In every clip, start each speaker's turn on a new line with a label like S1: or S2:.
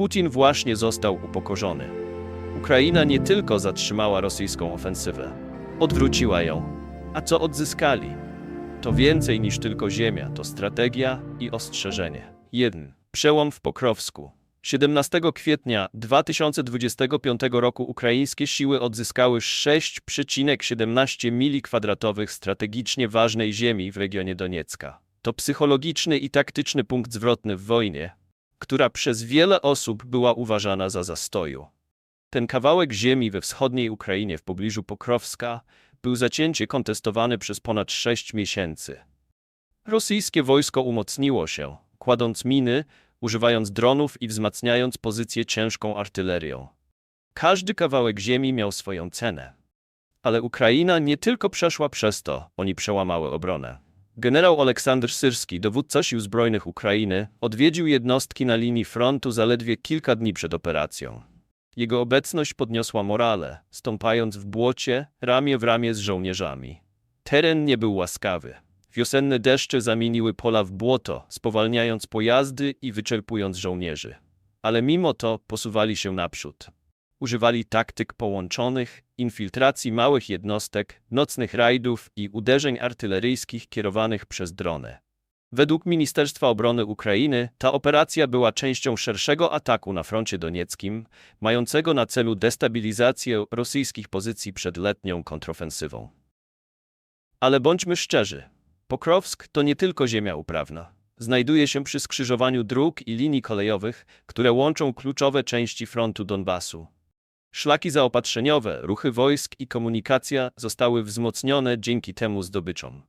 S1: Putin właśnie został upokorzony. Ukraina nie tylko zatrzymała rosyjską ofensywę, odwróciła ją. A co odzyskali? To więcej niż tylko ziemia, to strategia i ostrzeżenie. 1. Przełom w Pokrowsku. 17 kwietnia 2025 roku ukraińskie siły odzyskały 6,17 mili kwadratowych strategicznie ważnej ziemi w regionie Doniecka. To psychologiczny i taktyczny punkt zwrotny w wojnie, która przez wiele osób była uważana za zastoju. Ten kawałek ziemi we wschodniej Ukrainie w pobliżu Pokrowska był zacięcie kontestowany przez ponad sześć miesięcy. Rosyjskie wojsko umocniło się, kładąc miny, używając dronów i wzmacniając pozycje ciężką artylerią. Każdy kawałek ziemi miał swoją cenę. Ale Ukraina nie tylko przeszła przez to, oni przełamały obronę. Generał Aleksander Syrski, dowódca sił zbrojnych Ukrainy, odwiedził jednostki na linii frontu zaledwie kilka dni przed operacją. Jego obecność podniosła morale, stąpając w błocie, ramię w ramię z żołnierzami. Teren nie był łaskawy. Wiosenne deszcze zamieniły pola w błoto, spowalniając pojazdy i wyczerpując żołnierzy. Ale mimo to posuwali się naprzód. Używali taktyk połączonych, infiltracji małych jednostek, nocnych rajdów i uderzeń artyleryjskich kierowanych przez drony. Według Ministerstwa Obrony Ukrainy ta operacja była częścią szerszego ataku na froncie donieckim, mającego na celu destabilizację rosyjskich pozycji przed letnią kontrofensywą. Ale bądźmy szczerzy, Pokrowsk to nie tylko ziemia uprawna. Znajduje się przy skrzyżowaniu dróg i linii kolejowych, które łączą kluczowe części frontu Donbasu. Szlaki zaopatrzeniowe, ruchy wojsk i komunikacja zostały wzmocnione dzięki temu zdobyczom.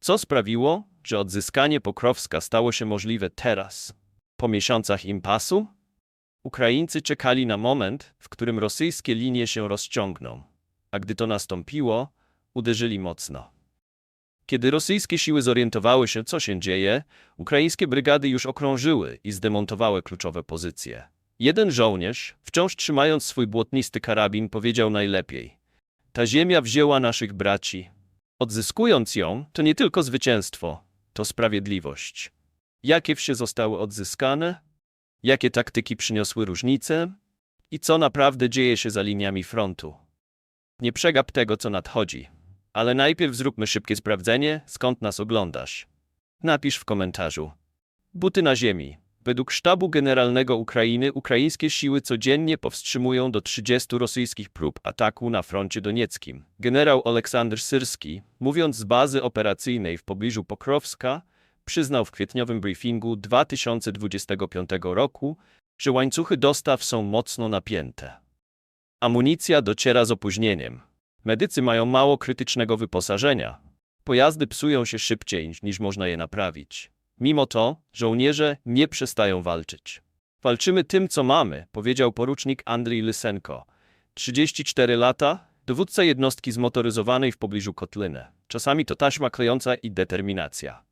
S1: Co sprawiło, że odzyskanie Pokrowska stało się możliwe teraz, po miesiącach impasu? Ukraińcy czekali na moment, w którym rosyjskie linie się rozciągną, a gdy to nastąpiło, uderzyli mocno. Kiedy rosyjskie siły zorientowały się, co się dzieje, ukraińskie brygady już okrążyły i zdemontowały kluczowe pozycje. Jeden żołnierz, wciąż trzymając swój błotnisty karabin, powiedział najlepiej: Ta ziemia wzięła naszych braci. Odzyskując ją, to nie tylko zwycięstwo, to sprawiedliwość. Jakie wsie zostały odzyskane? Jakie taktyki przyniosły różnice? I co naprawdę dzieje się za liniami frontu? Nie przegap tego, co nadchodzi. Ale najpierw zróbmy szybkie sprawdzenie, skąd nas oglądasz. Napisz w komentarzu. Buty na ziemi. Według sztabu generalnego Ukrainy ukraińskie siły codziennie powstrzymują do 30 rosyjskich prób ataku na froncie donieckim. Generał Aleksander Syrski, mówiąc z bazy operacyjnej w pobliżu Pokrowska, przyznał w kwietniowym briefingu 2025 roku, że łańcuchy dostaw są mocno napięte. Amunicja dociera z opóźnieniem. Medycy mają mało krytycznego wyposażenia. Pojazdy psują się szybciej niż można je naprawić. Mimo to żołnierze nie przestają walczyć. Walczymy tym, co mamy, powiedział porucznik Andrii Lysenko. 34 lata, dowódca jednostki zmotoryzowanej w pobliżu Kotlyny. Czasami to taśma klejąca i determinacja.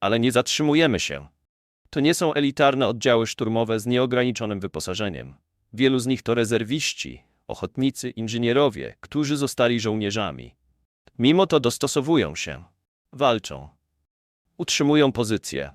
S1: Ale nie zatrzymujemy się. To nie są elitarne oddziały szturmowe z nieograniczonym wyposażeniem. Wielu z nich to rezerwiści, ochotnicy, inżynierowie, którzy zostali żołnierzami. Mimo to dostosowują się, walczą, utrzymują pozycję.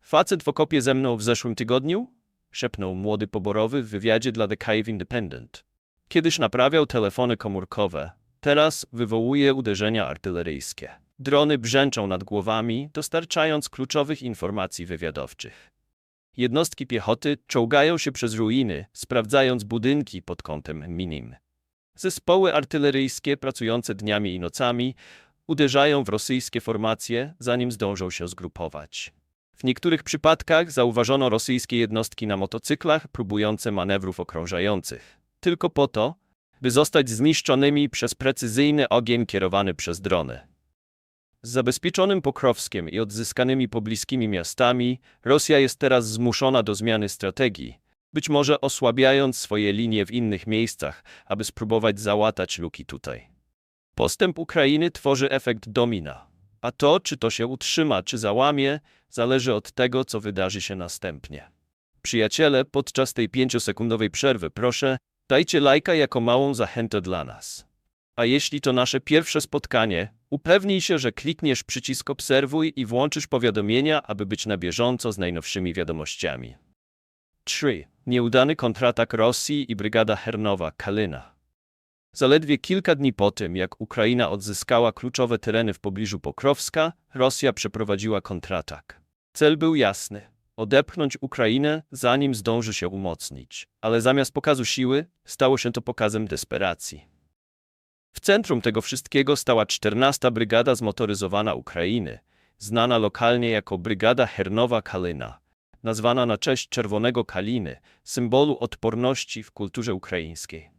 S1: Facet w okopie ze mną w zeszłym tygodniu? szepnął młody poborowy w wywiadzie dla The Cave Independent. Kiedyś naprawiał telefony komórkowe, teraz wywołuje uderzenia artyleryjskie. Drony brzęczą nad głowami, dostarczając kluczowych informacji wywiadowczych. Jednostki piechoty czołgają się przez ruiny, sprawdzając budynki pod kątem minim. Zespoły artyleryjskie pracujące dniami i nocami uderzają w rosyjskie formacje, zanim zdążą się zgrupować. W niektórych przypadkach zauważono rosyjskie jednostki na motocyklach próbujące manewrów okrążających, tylko po to, by zostać zniszczonymi przez precyzyjny ogień kierowany przez drony. Z zabezpieczonym Pokrowskiem i odzyskanymi pobliskimi miastami, Rosja jest teraz zmuszona do zmiany strategii, być może osłabiając swoje linie w innych miejscach, aby spróbować załatać luki tutaj. Postęp Ukrainy tworzy efekt domina, a to, czy to się utrzyma, czy załamie, zależy od tego, co wydarzy się następnie. Przyjaciele, podczas tej pięciosekundowej przerwy proszę, dajcie lajka jako małą zachętę dla nas. A jeśli to nasze pierwsze spotkanie, upewnij się, że klikniesz przycisk obserwuj i włączysz powiadomienia, aby być na bieżąco z najnowszymi wiadomościami. 3. Nieudany kontratak Rosji i brygada Hernowa Kalyna. Zaledwie kilka dni po tym, jak Ukraina odzyskała kluczowe tereny w pobliżu Pokrowska, Rosja przeprowadziła kontratak. Cel był jasny odepchnąć Ukrainę, zanim zdąży się umocnić. Ale zamiast pokazu siły, stało się to pokazem desperacji. W centrum tego wszystkiego stała 14 Brygada Zmotoryzowana Ukrainy, znana lokalnie jako Brygada Hernowa Kalyna, nazwana na cześć czerwonego kaliny, symbolu odporności w kulturze ukraińskiej.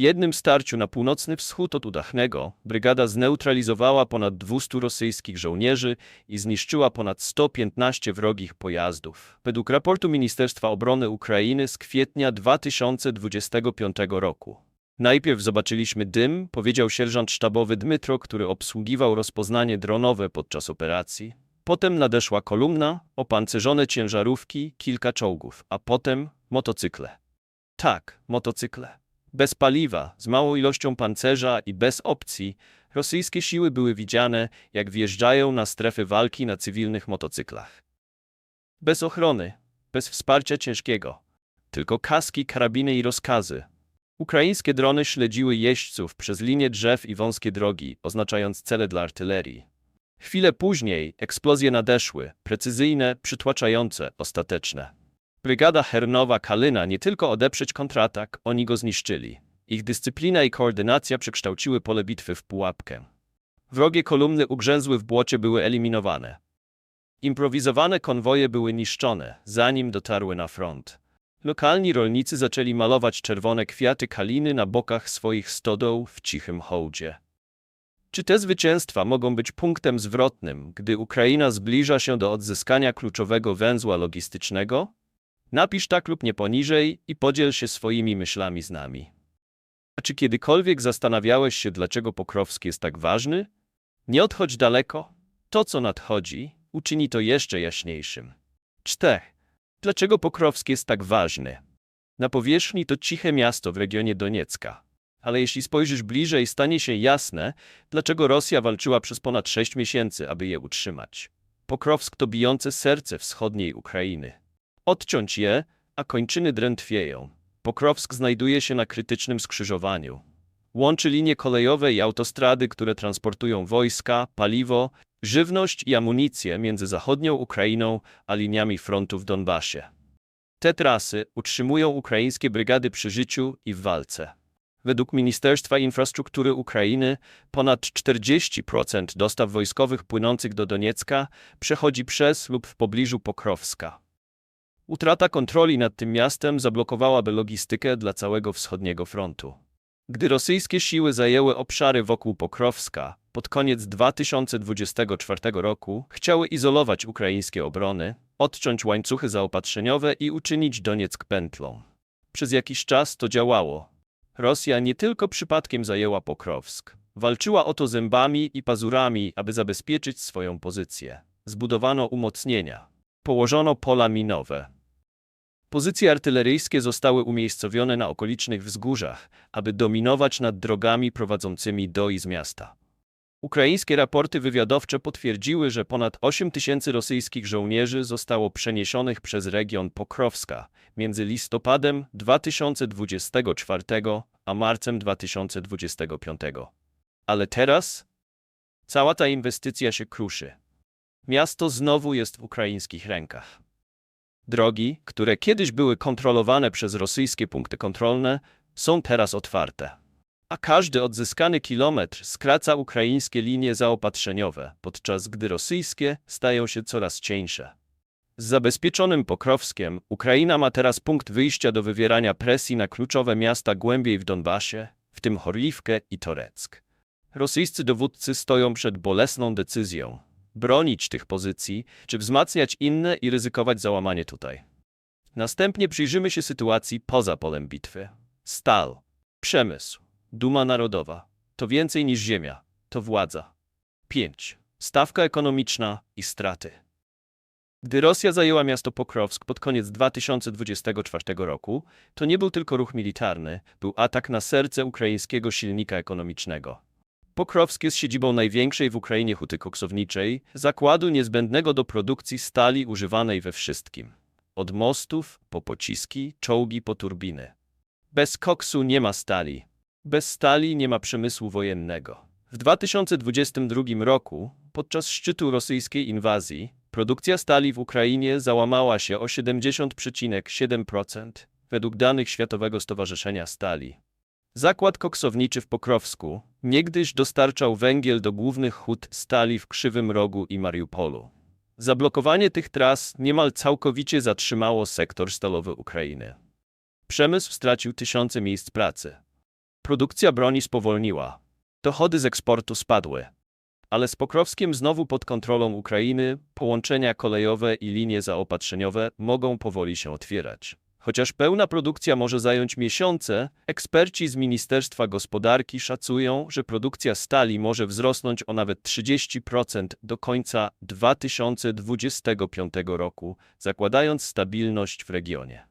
S1: W jednym starciu na północny wschód od Udachnego brygada zneutralizowała ponad 200 rosyjskich żołnierzy i zniszczyła ponad 115 wrogich pojazdów. Według raportu Ministerstwa Obrony Ukrainy z kwietnia 2025 roku. Najpierw zobaczyliśmy dym, powiedział sierżant sztabowy Dmytro, który obsługiwał rozpoznanie dronowe podczas operacji. Potem nadeszła kolumna, opancerzone ciężarówki, kilka czołgów, a potem motocykle. Tak, motocykle. Bez paliwa, z małą ilością pancerza i bez opcji, rosyjskie siły były widziane, jak wjeżdżają na strefy walki na cywilnych motocyklach. Bez ochrony, bez wsparcia ciężkiego, tylko kaski, karabiny i rozkazy. Ukraińskie drony śledziły jeźdźców przez linie drzew i wąskie drogi, oznaczając cele dla artylerii. Chwilę później eksplozje nadeszły, precyzyjne, przytłaczające, ostateczne. Brygada Hernowa Kalyna nie tylko odeprzeć kontratak, oni go zniszczyli. Ich dyscyplina i koordynacja przekształciły pole bitwy w pułapkę. Wrogie kolumny ugrzęzły w błocie były eliminowane. Improwizowane konwoje były niszczone, zanim dotarły na front. Lokalni rolnicy zaczęli malować czerwone kwiaty kaliny na bokach swoich stodoł w cichym hołdzie. Czy te zwycięstwa mogą być punktem zwrotnym, gdy Ukraina zbliża się do odzyskania kluczowego węzła logistycznego? Napisz tak lub nie poniżej i podziel się swoimi myślami z nami. A czy kiedykolwiek zastanawiałeś się, dlaczego Pokrowski jest tak ważny? Nie odchodź daleko. To, co nadchodzi, uczyni to jeszcze jaśniejszym. 4. Dlaczego Pokrowski jest tak ważny? Na powierzchni to ciche miasto w regionie Doniecka. Ale jeśli spojrzysz bliżej, stanie się jasne, dlaczego Rosja walczyła przez ponad 6 miesięcy, aby je utrzymać. Pokrowsk to bijące serce wschodniej Ukrainy. Odciąć je, a kończyny drętwieją. Pokrowsk znajduje się na krytycznym skrzyżowaniu. Łączy linie kolejowe i autostrady, które transportują wojska, paliwo, żywność i amunicję między zachodnią Ukrainą a liniami frontu w Donbasie. Te trasy utrzymują ukraińskie brygady przy życiu i w walce. Według Ministerstwa Infrastruktury Ukrainy ponad 40% dostaw wojskowych płynących do Doniecka przechodzi przez lub w pobliżu Pokrowska. Utrata kontroli nad tym miastem zablokowałaby logistykę dla całego wschodniego frontu. Gdy rosyjskie siły zajęły obszary wokół Pokrowska, pod koniec 2024 roku chciały izolować ukraińskie obrony, odciąć łańcuchy zaopatrzeniowe i uczynić Donieck pętlą. Przez jakiś czas to działało. Rosja nie tylko przypadkiem zajęła Pokrowsk. Walczyła o to zębami i pazurami, aby zabezpieczyć swoją pozycję. Zbudowano umocnienia. Położono pola minowe. Pozycje artyleryjskie zostały umiejscowione na okolicznych wzgórzach, aby dominować nad drogami prowadzącymi do i z miasta. Ukraińskie raporty wywiadowcze potwierdziły, że ponad 8 tysięcy rosyjskich żołnierzy zostało przeniesionych przez region Pokrowska między listopadem 2024 a marcem 2025. Ale teraz cała ta inwestycja się kruszy. Miasto znowu jest w ukraińskich rękach. Drogi, które kiedyś były kontrolowane przez rosyjskie punkty kontrolne, są teraz otwarte. A każdy odzyskany kilometr skraca ukraińskie linie zaopatrzeniowe, podczas gdy rosyjskie stają się coraz cieńsze. Z zabezpieczonym Pokrowskiem Ukraina ma teraz punkt wyjścia do wywierania presji na kluczowe miasta głębiej w Donbasie, w tym Horliwkę i Toreck. Rosyjscy dowódcy stoją przed bolesną decyzją bronić tych pozycji, czy wzmacniać inne i ryzykować załamanie tutaj. Następnie przyjrzymy się sytuacji poza polem bitwy. Stal, przemysł, duma narodowa, to więcej niż ziemia, to władza. 5. Stawka ekonomiczna i straty. Gdy Rosja zajęła miasto Pokrowsk pod koniec 2024 roku, to nie był tylko ruch militarny, był atak na serce ukraińskiego silnika ekonomicznego. Pokrowsk jest siedzibą największej w Ukrainie huty koksowniczej, zakładu niezbędnego do produkcji stali używanej we wszystkim. Od mostów po pociski, czołgi po turbiny. Bez koksu nie ma stali. Bez stali nie ma przemysłu wojennego. W 2022 roku, podczas szczytu rosyjskiej inwazji, produkcja stali w Ukrainie załamała się o 70,7% według danych Światowego Stowarzyszenia Stali. Zakład koksowniczy w Pokrowsku niegdyś dostarczał węgiel do głównych hut stali w Krzywym Rogu i Mariupolu. Zablokowanie tych tras niemal całkowicie zatrzymało sektor stalowy Ukrainy. Przemysł stracił tysiące miejsc pracy. Produkcja broni spowolniła. Dochody z eksportu spadły. Ale z Pokrowskiem znowu pod kontrolą Ukrainy, połączenia kolejowe i linie zaopatrzeniowe mogą powoli się otwierać. Chociaż pełna produkcja może zająć miesiące, eksperci z Ministerstwa Gospodarki szacują, że produkcja stali może wzrosnąć o nawet 30% do końca 2025 roku, zakładając stabilność w regionie.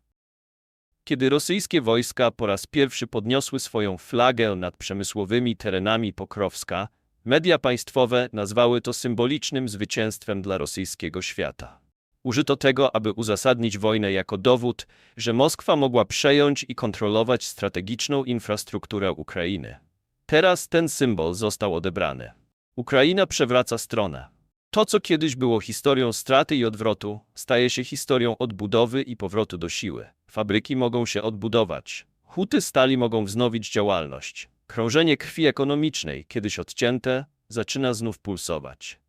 S1: Kiedy rosyjskie wojska po raz pierwszy podniosły swoją flagę nad przemysłowymi terenami Pokrowska, media państwowe nazwały to symbolicznym zwycięstwem dla rosyjskiego świata. Użyto tego, aby uzasadnić wojnę jako dowód, że Moskwa mogła przejąć i kontrolować strategiczną infrastrukturę Ukrainy. Teraz ten symbol został odebrany. Ukraina przewraca stronę. To, co kiedyś było historią straty i odwrotu, staje się historią odbudowy i powrotu do siły. Fabryki mogą się odbudować. Huty stali mogą wznowić działalność. Krążenie krwi ekonomicznej, kiedyś odcięte, zaczyna znów pulsować.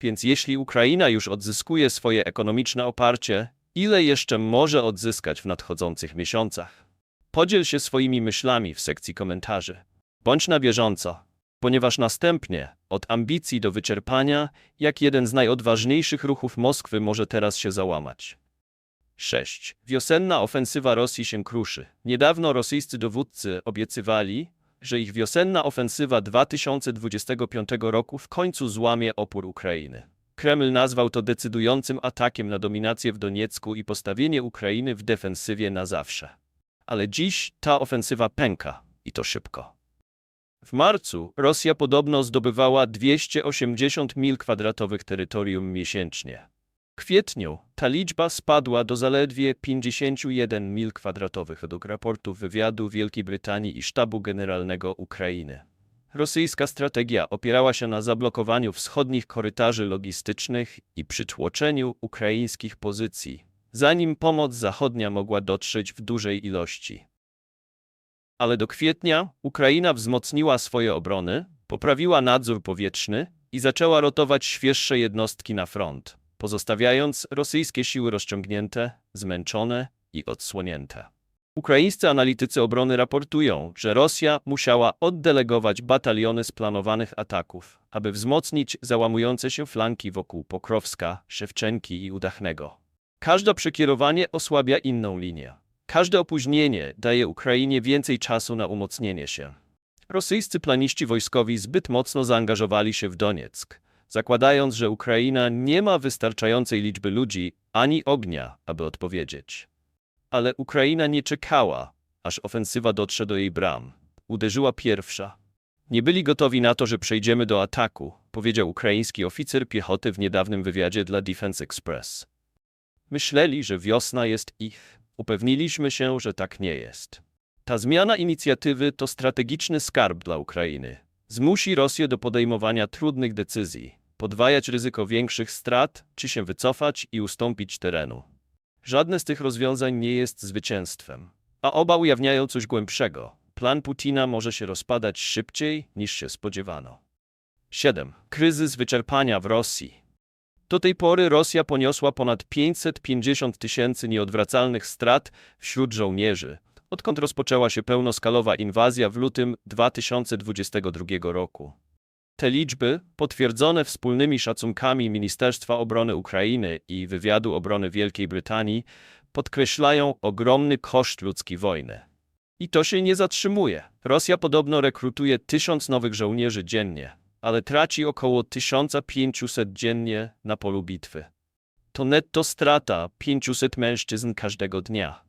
S1: Więc jeśli Ukraina już odzyskuje swoje ekonomiczne oparcie, ile jeszcze może odzyskać w nadchodzących miesiącach? Podziel się swoimi myślami w sekcji komentarzy. Bądź na bieżąco, ponieważ następnie, od ambicji do wyczerpania, jak jeden z najodważniejszych ruchów Moskwy może teraz się załamać. 6. Wiosenna ofensywa Rosji się kruszy. Niedawno rosyjscy dowódcy obiecywali, że ich wiosenna ofensywa 2025 roku w końcu złamie opór Ukrainy. Kreml nazwał to decydującym atakiem na dominację w Doniecku i postawienie Ukrainy w defensywie na zawsze. Ale dziś ta ofensywa pęka i to szybko. W marcu Rosja podobno zdobywała 280 mil kwadratowych terytorium miesięcznie. Kwietniu ta liczba spadła do zaledwie 51 mil kwadratowych według raportu wywiadu Wielkiej Brytanii i Sztabu Generalnego Ukrainy. Rosyjska strategia opierała się na zablokowaniu wschodnich korytarzy logistycznych i przytłoczeniu ukraińskich pozycji, zanim pomoc zachodnia mogła dotrzeć w dużej ilości. Ale do kwietnia Ukraina wzmocniła swoje obrony, poprawiła nadzór powietrzny i zaczęła rotować świeższe jednostki na front pozostawiając rosyjskie siły rozciągnięte, zmęczone i odsłonięte. Ukraińscy analitycy obrony raportują, że Rosja musiała oddelegować bataliony z planowanych ataków, aby wzmocnić załamujące się flanki wokół Pokrowska, Szewczenki i Udachnego. Każde przekierowanie osłabia inną linię. Każde opóźnienie daje Ukrainie więcej czasu na umocnienie się. Rosyjscy planiści wojskowi zbyt mocno zaangażowali się w Donieck, zakładając, że Ukraina nie ma wystarczającej liczby ludzi ani ognia, aby odpowiedzieć. Ale Ukraina nie czekała, aż ofensywa dotrze do jej bram. Uderzyła pierwsza. Nie byli gotowi na to, że przejdziemy do ataku, powiedział ukraiński oficer piechoty w niedawnym wywiadzie dla Defense Express. Myśleli, że wiosna jest ich. Upewniliśmy się, że tak nie jest. Ta zmiana inicjatywy to strategiczny skarb dla Ukrainy. Zmusi Rosję do podejmowania trudnych decyzji, podwajać ryzyko większych strat, czy się wycofać i ustąpić terenu. Żadne z tych rozwiązań nie jest zwycięstwem, a oba ujawniają coś głębszego. Plan Putina może się rozpadać szybciej niż się spodziewano. 7. Kryzys wyczerpania w Rosji. Do tej pory Rosja poniosła ponad 550 tysięcy nieodwracalnych strat wśród żołnierzy, odkąd rozpoczęła się pełnoskalowa inwazja w lutym 2022 roku. Te liczby, potwierdzone wspólnymi szacunkami Ministerstwa Obrony Ukrainy i Wywiadu Obrony Wielkiej Brytanii, podkreślają ogromny koszt ludzkiej wojny. I to się nie zatrzymuje. Rosja podobno rekrutuje tysiąc nowych żołnierzy dziennie, ale traci około 1500 dziennie na polu bitwy. To netto strata 500 mężczyzn każdego dnia.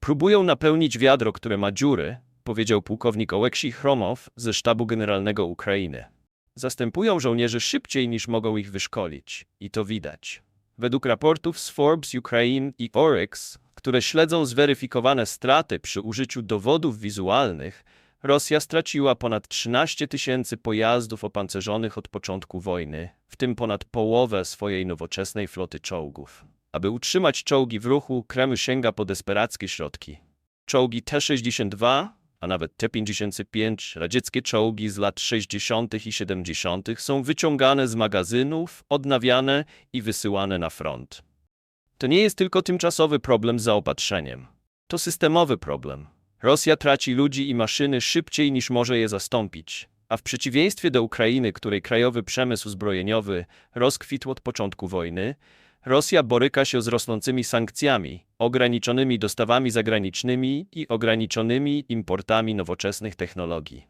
S1: Próbują napełnić wiadro, które ma dziury, powiedział pułkownik Oleksij Chromow ze Sztabu Generalnego Ukrainy. Zastępują żołnierzy szybciej niż mogą ich wyszkolić. I to widać. Według raportów z Forbes Ukraine i Oryx, które śledzą zweryfikowane straty przy użyciu dowodów wizualnych, Rosja straciła ponad 13 tysięcy pojazdów opancerzonych od początku wojny, w tym ponad połowę swojej nowoczesnej floty czołgów. Aby utrzymać czołgi w ruchu, Kreml sięga po desperackie środki. Czołgi T-62, a nawet T-55, radzieckie czołgi z lat 60. i 70. są wyciągane z magazynów, odnawiane i wysyłane na front. To nie jest tylko tymczasowy problem z zaopatrzeniem. To systemowy problem. Rosja traci ludzi i maszyny szybciej niż może je zastąpić, a w przeciwieństwie do Ukrainy, której krajowy przemysł zbrojeniowy rozkwitł od początku wojny, Rosja boryka się z rosnącymi sankcjami, ograniczonymi dostawami zagranicznymi i ograniczonymi importami nowoczesnych technologii.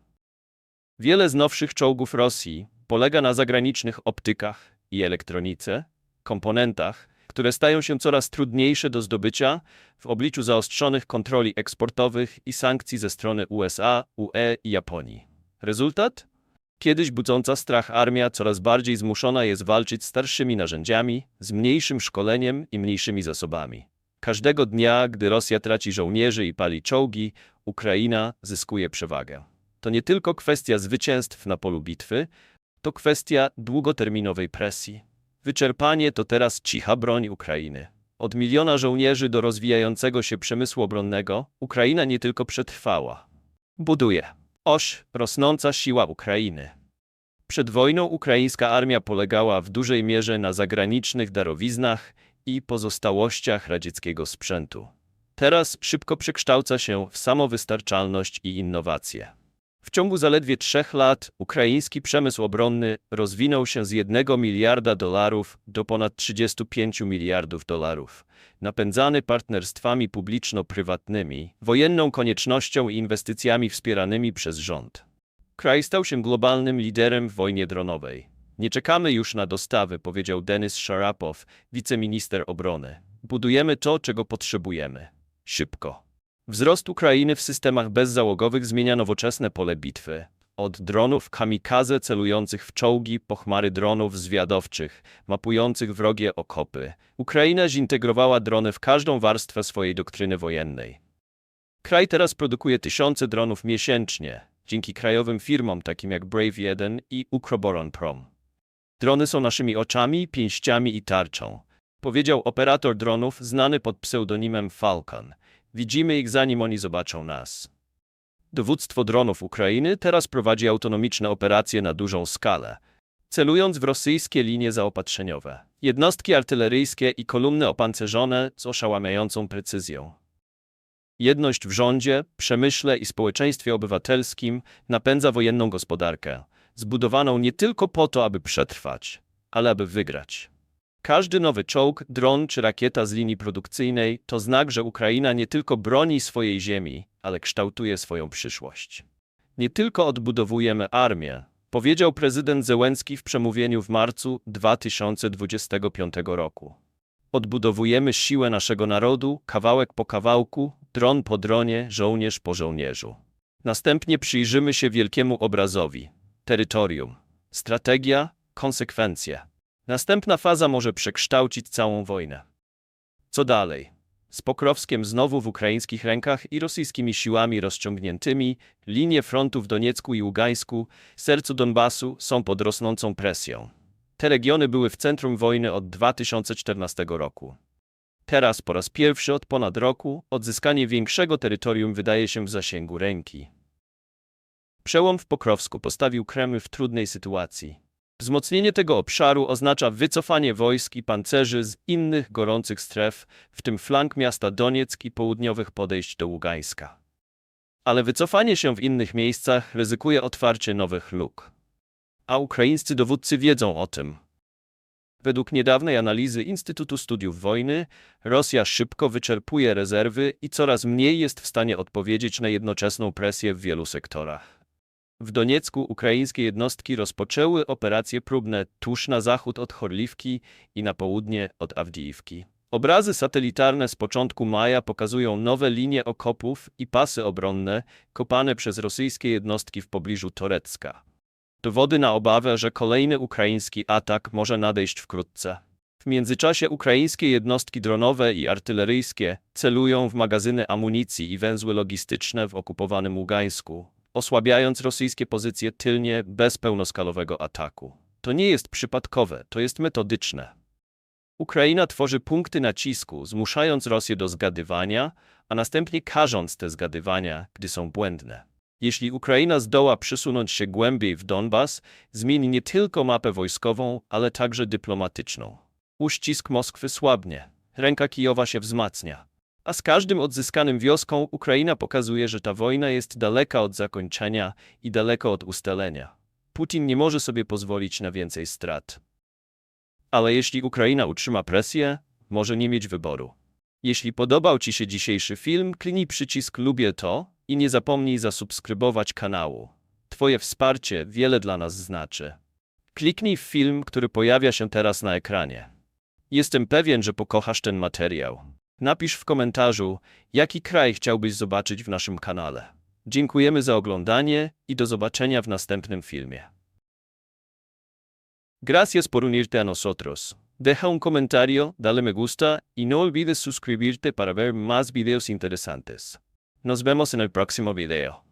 S1: Wiele z nowszych czołgów Rosji polega na zagranicznych optykach i elektronice, komponentach, które stają się coraz trudniejsze do zdobycia w obliczu zaostrzonych kontroli eksportowych i sankcji ze strony USA, UE i Japonii. Rezultat? Kiedyś budząca strach armia coraz bardziej zmuszona jest walczyć starszymi narzędziami, z mniejszym szkoleniem i mniejszymi zasobami. Każdego dnia, gdy Rosja traci żołnierzy i pali czołgi, Ukraina zyskuje przewagę. To nie tylko kwestia zwycięstw na polu bitwy, to kwestia długoterminowej presji. Wyczerpanie to teraz cicha broń Ukrainy. Od miliona żołnierzy do rozwijającego się przemysłu obronnego, Ukraina nie tylko przetrwała. Buduje. Oś, rosnąca siła Ukrainy. Przed wojną ukraińska armia polegała w dużej mierze na zagranicznych darowiznach i pozostałościach radzieckiego sprzętu. Teraz szybko przekształca się w samowystarczalność i innowacje. W ciągu zaledwie trzech lat ukraiński przemysł obronny rozwinął się z 1 miliarda dolarów do ponad 35 miliardów dolarów, napędzany partnerstwami publiczno-prywatnymi, wojenną koniecznością i inwestycjami wspieranymi przez rząd. Kraj stał się globalnym liderem w wojnie dronowej. Nie czekamy już na dostawy, powiedział Denis Szarapow, wiceminister obrony. Budujemy to, czego potrzebujemy. Szybko. Wzrost Ukrainy w systemach bezzałogowych zmienia nowoczesne pole bitwy. Od dronów kamikaze celujących w czołgi po chmary dronów zwiadowczych, mapujących wrogie okopy. Ukraina zintegrowała drony w każdą warstwę swojej doktryny wojennej. Kraj teraz produkuje tysiące dronów miesięcznie, dzięki krajowym firmom takim jak Brave 1 i Ukroboronprom. Drony są naszymi oczami, pięściami i tarczą, powiedział operator dronów znany pod pseudonimem Falcon. Widzimy ich zanim oni zobaczą nas. Dowództwo dronów Ukrainy teraz prowadzi autonomiczne operacje na dużą skalę, celując w rosyjskie linie zaopatrzeniowe, jednostki artyleryjskie i kolumny opancerzone z oszałamiającą precyzją. Jedność w rządzie, przemyśle i społeczeństwie obywatelskim napędza wojenną gospodarkę, zbudowaną nie tylko po to, aby przetrwać, ale aby wygrać. Każdy nowy czołg, dron czy rakieta z linii produkcyjnej to znak, że Ukraina nie tylko broni swojej ziemi, ale kształtuje swoją przyszłość. Nie tylko odbudowujemy armię, powiedział prezydent Zełenski w przemówieniu w marcu 2025 roku. Odbudowujemy siłę naszego narodu, kawałek po kawałku, dron po dronie, żołnierz po żołnierzu. Następnie przyjrzymy się wielkiemu obrazowi terytorium, strategia, konsekwencje. Następna faza może przekształcić całą wojnę. Co dalej? Z Pokrowskiem znowu w ukraińskich rękach i rosyjskimi siłami rozciągniętymi, linie frontu w Doniecku i Ługańsku, sercu Donbasu, są pod rosnącą presją. Te regiony były w centrum wojny od 2014 roku. Teraz, po raz pierwszy od ponad roku, odzyskanie większego terytorium wydaje się w zasięgu ręki. Przełom w Pokrowsku postawił Kreml w trudnej sytuacji. Wzmocnienie tego obszaru oznacza wycofanie wojsk i pancerzy z innych gorących stref, w tym flank miasta Donieck i południowych podejść do Ługańska. Ale wycofanie się w innych miejscach ryzykuje otwarcie nowych luk. A ukraińscy dowódcy wiedzą o tym. Według niedawnej analizy Instytutu Studiów Wojny, Rosja szybko wyczerpuje rezerwy i coraz mniej jest w stanie odpowiedzieć na jednoczesną presję w wielu sektorach. W Doniecku ukraińskie jednostki rozpoczęły operacje próbne tuż na zachód od Chorliwki i na południe od Awdijiwki. Obrazy satelitarne z początku maja pokazują nowe linie okopów i pasy obronne kopane przez rosyjskie jednostki w pobliżu Torecka. Dowody na obawę, że kolejny ukraiński atak może nadejść wkrótce. W międzyczasie ukraińskie jednostki dronowe i artyleryjskie celują w magazyny amunicji i węzły logistyczne w okupowanym Ługańsku, osłabiając rosyjskie pozycje tylnie bez pełnoskalowego ataku. To nie jest przypadkowe, to jest metodyczne. Ukraina tworzy punkty nacisku, zmuszając Rosję do zgadywania, a następnie karząc te zgadywania, gdy są błędne. Jeśli Ukraina zdoła przysunąć się głębiej w Donbas, zmieni nie tylko mapę wojskową, ale także dyplomatyczną. Uścisk Moskwy słabnie, ręka Kijowa się wzmacnia. A z każdym odzyskanym wioską Ukraina pokazuje, że ta wojna jest daleka od zakończenia i daleko od ustalenia. Putin nie może sobie pozwolić na więcej strat. Ale jeśli Ukraina utrzyma presję, może nie mieć wyboru. Jeśli podobał Ci się dzisiejszy film, kliknij przycisk lubię to i nie zapomnij zasubskrybować kanału. Twoje wsparcie wiele dla nas znaczy. Kliknij w film, który pojawia się teraz na ekranie. Jestem pewien, że pokochasz ten materiał. Napisz w komentarzu, jaki kraj chciałbyś zobaczyć w naszym kanale. Dziękujemy za oglądanie i do zobaczenia w następnym filmie. Gracias por unirte a nosotros. Deja un comentario, dale me gusta y no olvides suscribirte para ver más videos interesantes. Nos vemos en el próximo video.